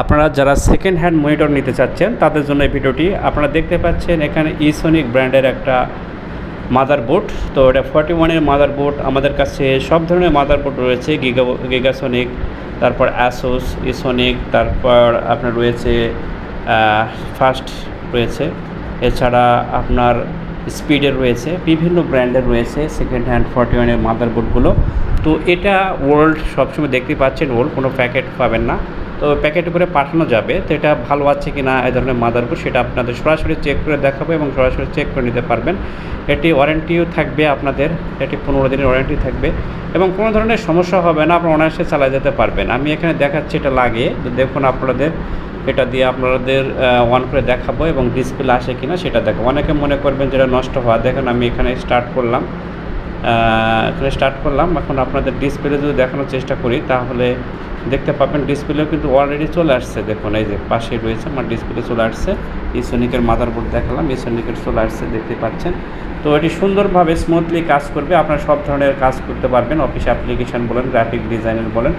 আপনারা যারা second hand monitor নিতে চাচ্ছেন, তাদের জন্য এই ভিডিওটি আপনারা দেখতে পাচ্ছেন। এখানে ইসোনিক ব্র্যান্ডের একটা মাদারবোর্ড তো এটা ফর্টি ওয়ানের মাদারবোর্ড আমাদের কাছে সব ধরনের মাদারবোর্ড রয়েছে। গিগা গিগাসনিক তারপর অ্যাসোস ইসোনিক তারপর আপনার রয়েছে ফার্স্ট রয়েছে। এছাড়া আপনার স্পিডের রয়েছে। বিভিন্ন ব্র্যান্ডের রয়েছে সেকেন্ড হ্যান্ড ফর্টি ওয়ানের মাদারবোর্ডগুলো তো এটা ওল্ড সবসময় দেখতে পাচ্ছেন ওল্ড কোনো প্যাকেট পাবেন না। তো প্যাকেট করে পাঠানো যাবে। তো এটা ভালো আছে কি না এই ধরনের মাদারবোর্ড, সেটা আপনাদের সরাসরি চেক করে দেখাবো এবং সরাসরি চেক করে নিতে পারবেন। এটি ওয়ারেন্টিও থাকবে আপনাদের, এটি পনেরো দিনের ওয়ারেন্টি থাকবে এবং কোনো ধরনের সমস্যা হবে না, আপনারা অনায়াসে চালা যেতে পারবেন। আমি এখানে দেখাচ্ছি এটা লাগিয়ে, তো দেখুন আপনাদের, এটা দিয়ে আপনাদের অন করে দেখাবো এবং ডিসপ্লে আসে কিনা সেটা দেখাবো। অনেকে মনে করবেন যেটা নষ্ট হওয়া। দেখেন আমি এখানে স্টার্ট করলাম। এখানে স্টার্ট করলাম। এখন আপনাদের ডিসপ্লে যদি দেখানোর চেষ্টা করি, তাহলে দেখতে পাবেন ডিসপ্লেও কিন্তু অলরেডি চলে আসছে। দেখুন, এই যে পাশে রয়েছে, আমার ডিসপ্লে চলে আসছে। ইসোনিকের মাদারবোর্ড দেখালাম ইসোনিকের চলে আসছে, দেখতে পাচ্ছেন। তো এটি সুন্দরভাবে স্মুথলি কাজ করবে। আপনারা সব ধরনের কাজ করতে পারবেন অফিস অ্যাপ্লিকেশন বলেন গ্রাফিক ডিজাইনের বলেন,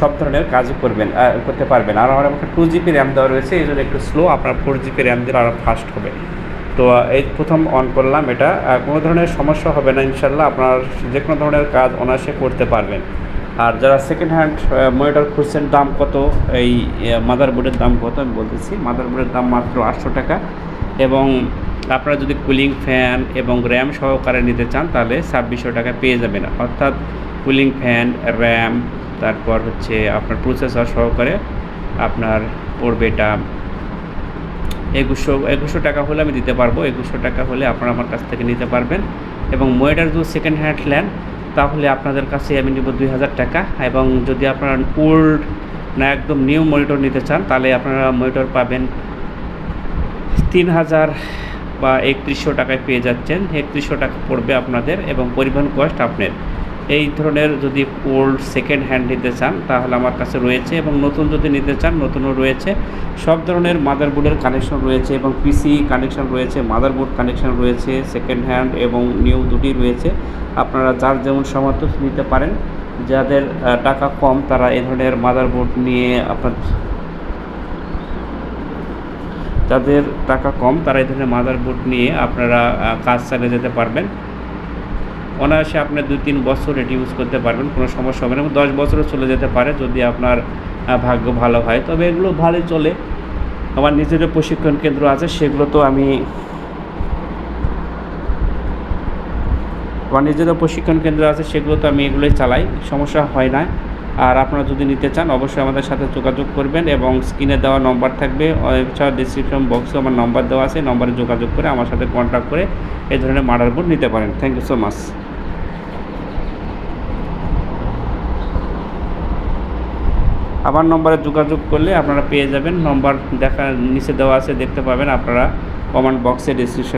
সব ধরনের কাজই করবেন করতে পারবেন। আর আমার আমাকে টু জিবি র্যাম দেওয়া রয়েছে, এই জন্য একটু স্লো আপনার ফোর জিবি র্যাম দিলে আরও ফাস্ট হবে। তো, এই প্রথম অন করলাম এটা। কোনো ধরনের সমস্যা হবে না, ইনশাল্লাহ আপনার যে কোনো ধরনের কাজ অনায়াসে করতে পারবেন। আর যারা সেকেন্ড হ্যান্ড মনিটর খুঁজছেন, দাম কত? এই মাদারবোর্ডের দাম কত? আমি বলতেছি মাদারবোর্ডের দাম মাত্র আটশো টাকা। এবং আপনারা যদি কুলিং ফ্যান এবং র্যাম সহকারে নিতে চান, তাহলে ছাব্বিশশো টাকা পেয়ে যাবেন। অর্থাৎ কুলিং ফ্যান র্যাম তারপর হচ্ছে আপনার প্রসেসর সহকারে আপনার পড়বে এটা একুশশো একুশশো টাকা হলে আমি দিতে পারব। একুশশো টাকা হলে আপনারা আমার কাছ থেকে নিতে পারবেন। এবং মনিটর যদি সেকেন্ড হ্যান্ড নেন তাহলে আপনাদের কাছে আমি নেব দুই হাজার টাকা। এবং যদি আপনারা ওল্ড না একদম নিউ মনিটর নিতে চান, তাহলে আপনারা মনিটর পাবেন তিন হাজার বা একত্রিশশো টাকায় পেয়ে যাচ্ছেন। একত্রিশশো টাকা পড়বে আপনাদের এবং পরিবহন কস্ট আপনার। এই ধরনের যদি ওল্ড সেকেন্ড হ্যান্ড নিতে চান, তাহলে আমার কাছে রয়েছে এবং নতুন যদি নিতে চান, নতুনও রয়েছে। সব ধরনের মাদারবোর্ডের কানেকশন রয়েছে এবং পিসি কানেকশন রয়েছে মাদারবোর্ড কানেকশন রয়েছে সেকেন্ড হ্যান্ড এবং নিউ দুটি রয়েছে। আপনারা যার যেমন সামর্থ্য নিতে পারেন, যাদের টাকা কম, তারা এই ধরনের মাদারবোর্ড নিয়ে আপনার যাদের টাকা কম, তারা এই ধরনের মাদারবোর্ড নিয়ে আপনারা কাজ চালিয়ে যেতে পারবেন। অনায়াসে আপনি দুই তিন বছর এটি ইউজ করতে পারবেন, কোনো সমস্যা হবে না এবং দশ বছরও চলে যেতে পারে যদি আপনার ভাগ্য ভালো হয়। তবে এগুলো ভালোই চলে। আমার নিজেরও প্রশিক্ষণ কেন্দ্র আছে, সেগুলো তো আমি আমার নিজেরও প্রশিক্ষণ কেন্দ্র আছে, সেগুলো তো আমি এগুলোই চালাই, সমস্যা হয় না। আর আপনারা যদি নিতে চান, অবশ্যই আমাদের সাথে যোগাযোগ করবেন এবং স্ক্রিনে দেওয়া নম্বর থাকবে এছাড়া ডিসক্রিপশন বক্সে আমার নম্বর দেওয়া আছে নম্বরে যোগাযোগ করে আমার সাথে কন্ট্যাক্ট করে এই ধরনের মাদারবোর্ড নিতে পারেন। থ্যাংক ইউ সো মাচ আমার নম্বরে যোগাযোগ করলে আপনারা পেয়ে যাবেন। নম্বর দেখা, নিচে দেওয়া আছে, দেখতে পাবেন আপনারা কমেন্ট বক্সে ডিসক্রিপশন